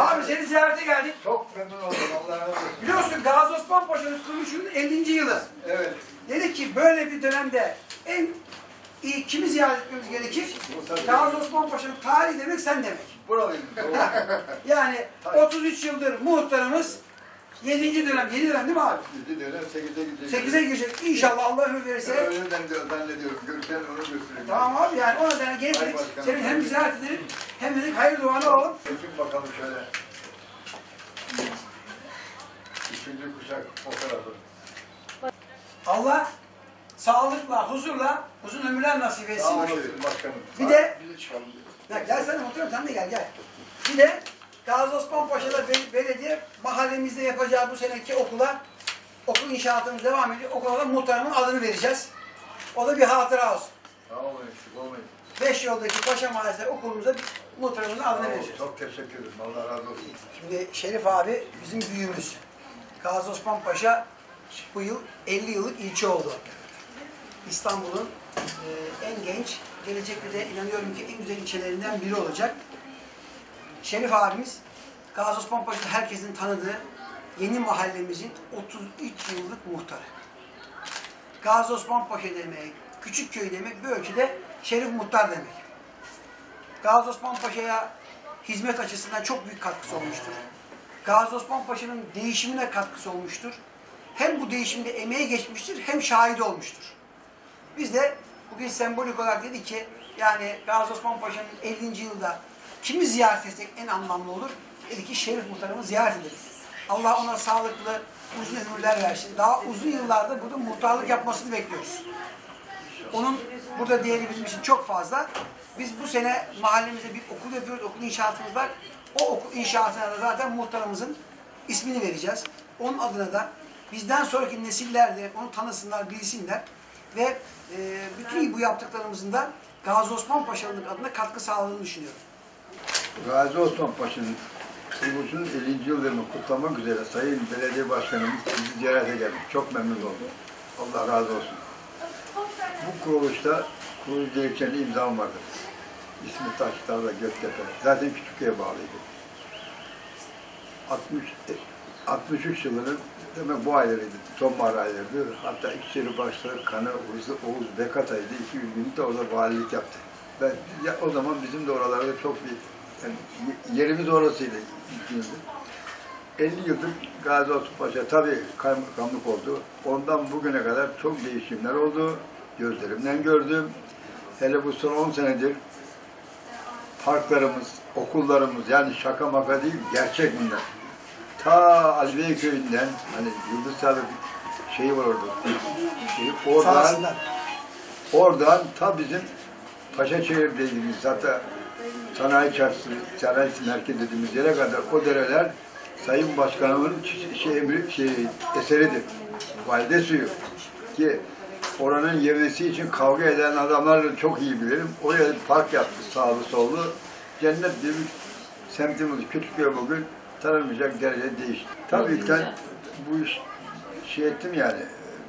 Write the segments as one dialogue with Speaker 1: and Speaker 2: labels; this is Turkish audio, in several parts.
Speaker 1: Abi seni ziyarete geldik.
Speaker 2: Çok memnun oldum. Allah razı olsun.
Speaker 1: Biliyorsun Gazi Osman Paşa'nın kuruluşunun 50. yılı.
Speaker 2: Evet.
Speaker 1: Dedik ki böyle bir dönemde en iyi kimi ziyaret etmemiz gerekir? Gazi Osman Paşa'nın tarihi demek sen demek.
Speaker 2: Buralıyım.
Speaker 1: Yani
Speaker 2: Tabii.
Speaker 1: 33 yıldır muhtarımız 7. dönem, 7 dönem değil mi abi?
Speaker 2: De öyle 8'e gidecek.
Speaker 1: 8'e girecek. İnşallah Allah ömür verirse.
Speaker 2: Öyle zannediyorum. Görsen onu göstereyim.
Speaker 1: Tamam abi yani o nedenle gelip
Speaker 2: Hay
Speaker 1: dedik,
Speaker 2: başkanım.
Speaker 1: seni hem ziyaret edelim hem dedik hayır duanı alalım.
Speaker 2: Geçin bakalım şöyle. Üçüncü kuşak o tarafı.
Speaker 1: Allah sağlıkla, huzurla uzun ömürler nasip
Speaker 2: Sağ
Speaker 1: etsin.
Speaker 2: olasın başkanım.
Speaker 1: Bir de
Speaker 2: Bizi çıkalım.
Speaker 1: Ya gel sen de otur sen de gel gel. Bir de Gazi Osman Paşa'da Bel- belediye mahallemizde yapacağı bu seneki okula okul inşaatımız devam ediyor. Okula da muhtarımın adını vereceğiz. O da bir hatıra olsun.
Speaker 2: Sağ olun eksik olmayın.
Speaker 1: Beş yoldaki Paşa Mahallesi okulumuza muhtarımızın adını
Speaker 2: olun,
Speaker 1: vereceğiz.
Speaker 2: Çok teşekkür ederim. Allah razı olsun.
Speaker 1: Şimdi Şerif abi bizim büyüğümüz. Gazi Osman Paşa bu yıl 50 yıllık ilçe oldu. İstanbul'un e, en genç, gelecekte de inanıyorum ki en güzel ilçelerinden biri olacak. Şerif abimiz Gazi Osman Paşa'da herkesin tanıdığı yeni mahallemizin 33 yıllık muhtarı. Gazi Osman Paşa demek, küçük köy demek, bir ölçüde Şerif Muhtar demek. Gazi Osman Paşa'ya hizmet açısından çok büyük katkısı olmuştur. Gazi Osman Paşa'nın değişimine katkısı olmuştur. Hem bu değişimde emeği geçmiştir hem şahidi olmuştur. Biz de bugün sembolik olarak dedik ki yani Gazi Osman Paşa'nın 50. yılda kimi ziyaret etsek en anlamlı olur? Dedi ki Şerif Muhtarımı ziyaret ederiz. Allah ona sağlıklı, uzun ömürler versin. Daha uzun yıllarda burada muhtarlık yapmasını bekliyoruz. Onun burada değeri bizim için çok fazla. Biz bu sene mahallemizde bir okul yapıyoruz, okul inşaatımız var. O okul inşaatına da zaten muhtarımızın ismini vereceğiz. Onun adına da bizden sonraki nesiller de onu tanısınlar, bilsinler. Ve e, bütün bu yaptıklarımızın da Gazi Osman Paşalık adına katkı sağladığını düşünüyorum.
Speaker 2: Gazi Osman Paşa'nın kuruluşunun 50. yıllarını kutlamak üzere Sayın Belediye Başkanımız bizi ziyarete geldi. Çok memnun oldum. Allah razı olsun. Bu kuruluşta kuruluş dilekçenin imzam vardı. İsmi Taşdağ'da Göktepe. Zaten Küçükköy'e bağlıydı. 60, e, 63 yılının demek bu aylarıydı. Sonbahar aylarıydı. Hatta İçişleri Başkanı Kanı Oğuz, Oğuz Bekatay'dı. 200 gün de orada valilik yaptı. Ben, ya, o zaman bizim de oralarda çok bir yani ye- yerimiz orasıydı. ikimizde. 50 yıldır Gazi Osman Paşa tabii kaymakamlık oldu. Ondan bugüne kadar çok değişimler oldu. Gözlerimden gördüm. Hele bu son 10 senedir parklarımız, okullarımız yani şaka maka değil gerçek bunlar. Ta Aliye köyünden hani Yıldız abi şeyi var orada. Şeyi, oradan, oradan ta bizim Paşaçehir dediğimiz zaten sanayi çarşısı, sanayi merkezi dediğimiz yere kadar o dereler Sayın Başkanımın şey, emri- şey, eseridir. Valide suyu. Ki oranın yemesi için kavga eden adamlarla çok iyi bilirim. Oraya park yaptı sağlı sollu. Cennet bir semtimiz Küçükköy bugün tanınmayacak derecede değişti. Tabii ki bu iş şey ettim yani.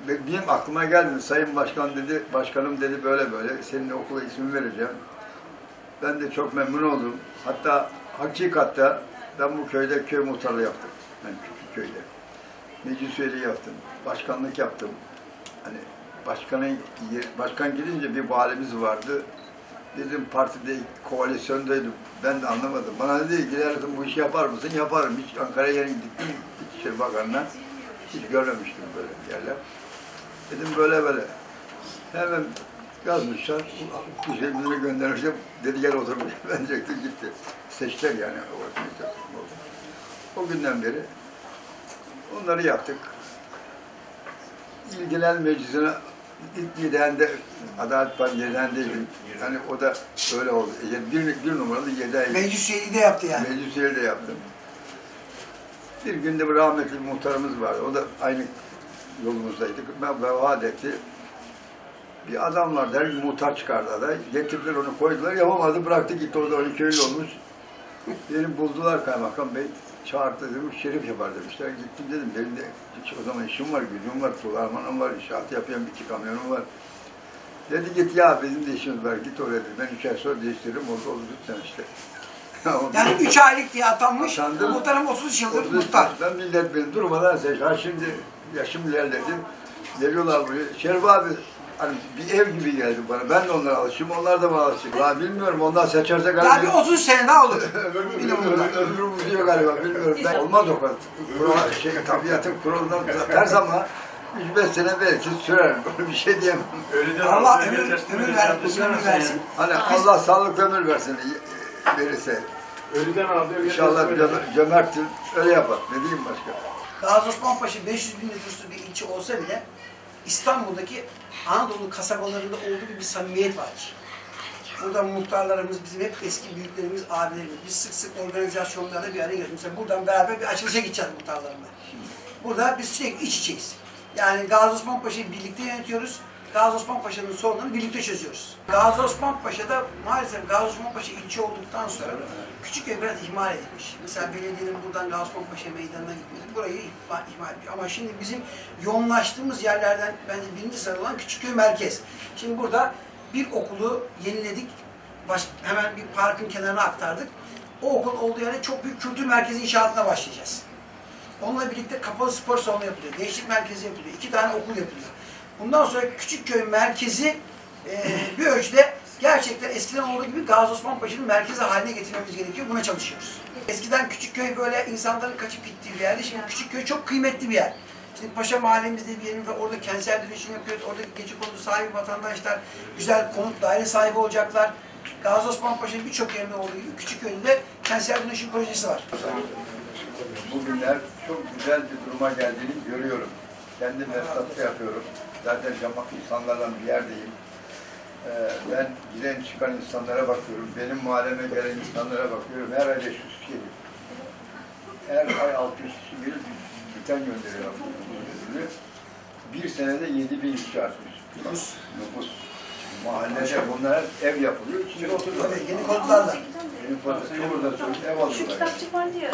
Speaker 2: Benim aklıma geldi. Sayın Başkan dedi, başkanım dedi böyle böyle. Senin okula ismi vereceğim. Ben de çok memnun oldum. Hatta hakikatte ben bu köyde köy muhtarlığı yaptım. Ben küçük köyde. Meclis yaptım. Başkanlık yaptım. Hani başkanın başkan gidince bir valimiz vardı. Bizim partide koalisyondaydım. Ben de anlamadım. Bana dedi gidersin bu işi yapar mısın? Yaparım. Hiç Ankara'ya yeni gittim. İçişleri Bakanı'na. Hiç görmemiştim böyle yerler. Dedim böyle böyle. Hemen yazmışlar. Bu şeyleri göndermişler. Dedi gel otur. Ben çektim gitti. Seçtiler yani. O günden beri onları yaptık. İlgilen meclisine ilk liderinde Adalet Partisi'nden değilim. Yani o da öyle oldu. E, Bir, bir numaralı yedi
Speaker 1: Meclis üyeliği de yaptı yani.
Speaker 2: meclis üyeliği de yaptım. Bir günde bir rahmetli muhtarımız vardı. O da aynı yolumuzdaydık. Ben vefat etti. Bir adam vardı, her gün muhtar çıkardı aday. Getirdiler onu koydular, yapamadı, bıraktı gitti. Orada 12 Eylül olmuş. Beni buldular kaymakam bey. Çağırdı demiş, şerif yapar demişler. Gittim dedim, benim de hiç o zaman işim var, gücüm var, sularmanım var, inşaat yapıyorum, iki kamyonum var. Dedi git ya bizim de işimiz var, git oraya dedi. Ben üç ay sonra değiştiririm, orada olur sen işte.
Speaker 1: Yani 3 aylık diye atanmış.
Speaker 2: Atandım.
Speaker 1: Muhtarım 30 yıldır
Speaker 2: Otuz
Speaker 1: muhtar.
Speaker 2: yaşında millet beni durmadan seçer. Şimdi yaşım ilerledi. Geliyorlar buraya. Şerif abi hani bir ev gibi geldi bana. Ben de onlara alışayım, onlar da bana alışayım. La bilmiyorum ondan seçersek
Speaker 1: Ya bir
Speaker 2: galiba.
Speaker 1: 30 sene daha olur. Bilmiyorum
Speaker 2: ömrüm- uzuyor galiba bilmiyorum. Ben olmaz o kadar. Kural, şey, tabiatın kuralından ters ama 3-5 sene belki sürer. Böyle bir şey diyemem.
Speaker 3: Ölüden
Speaker 1: Allah
Speaker 3: aldığı
Speaker 1: ömür,
Speaker 3: tespit
Speaker 1: ömür,
Speaker 3: edildi.
Speaker 1: ver, ömür versin.
Speaker 2: Hani Allah sağlık ömür versin verirse.
Speaker 3: Ölüden aldığı
Speaker 2: İnşallah cömer- cömerttir. Öyle yapar. Ne diyeyim başka?
Speaker 1: Gazi Osman Paşa 500 bin nüfuslu bir ilçe olsa bile İstanbul'daki Anadolu kasabalarında olduğu gibi bir samimiyet var. Burada muhtarlarımız, bizim hep eski büyüklerimiz, abilerimiz. Biz sık sık organizasyonlarda bir araya geliyoruz. Mesela buradan beraber bir açılışa gideceğiz muhtarlarla. Burada biz sürekli iç içeyiz. Yani Gazi Osman Paşa'yı birlikte yönetiyoruz. Gazi Osman Paşa'nın sorunlarını birlikte çözüyoruz. Gazi Osman Paşa'da maalesef Gazi Osman Paşa ilçe olduktan sonra Küçükköy biraz ihmal edilmiş. Mesela belediyenin buradan Gazi Osman Paşa meydanına gitmesi burayı ihmal, ediyor. Ama şimdi bizim yoğunlaştığımız yerlerden bence birinci sırada olan Küçükköy merkez. Şimdi burada bir okulu yeniledik. Baş, hemen bir parkın kenarına aktardık. O okul olduğu yerde çok büyük kültür merkezi inşaatına başlayacağız. Onunla birlikte kapalı spor salonu yapılıyor. Gençlik merkezi yapılıyor. iki tane okul yapılıyor. Bundan sonra Küçükköy merkezi e, bir ölçüde gerçekten eskiden olduğu gibi Gazi Osman Paşa'nın merkezi haline getirmemiz gerekiyor. Buna çalışıyoruz. Eskiden Küçükköy böyle insanların kaçıp gittiği bir yerdi. Şimdi Küçükköy çok kıymetli bir yer. Şimdi Paşa Mahallemizde bir yerim ve orada kentsel dönüşüm yapıyoruz. Oradaki gece konutu sahibi vatandaşlar güzel konut daire sahibi olacaklar. Gazi Osman Paşa'nın birçok yerinde olduğu gibi Küçükköy'de de kentsel dönüşüm projesi var.
Speaker 2: Bugünler çok güzel bir duruma geldiğini görüyorum. Kendim esnafta yapıyorum. Zaten camak insanlardan bir yerdeyim. Ee, ben giren çıkan insanlara bakıyorum. Benim mahalleme gelen insanlara bakıyorum. Her ay 500 kişi geliyor. Her ay 600 kişi gelip biten gönderiyor. Ödülü. Bir senede 7 bin kişi artmış.
Speaker 1: Nüfus.
Speaker 2: Nüfus. Mahallede bunlar ev yapılıyor. İçinde oturuyorlar.
Speaker 1: Yeni
Speaker 2: fazla çoğu da ev
Speaker 4: Şu
Speaker 2: alıyorlar.
Speaker 4: kitapçık vardı ya.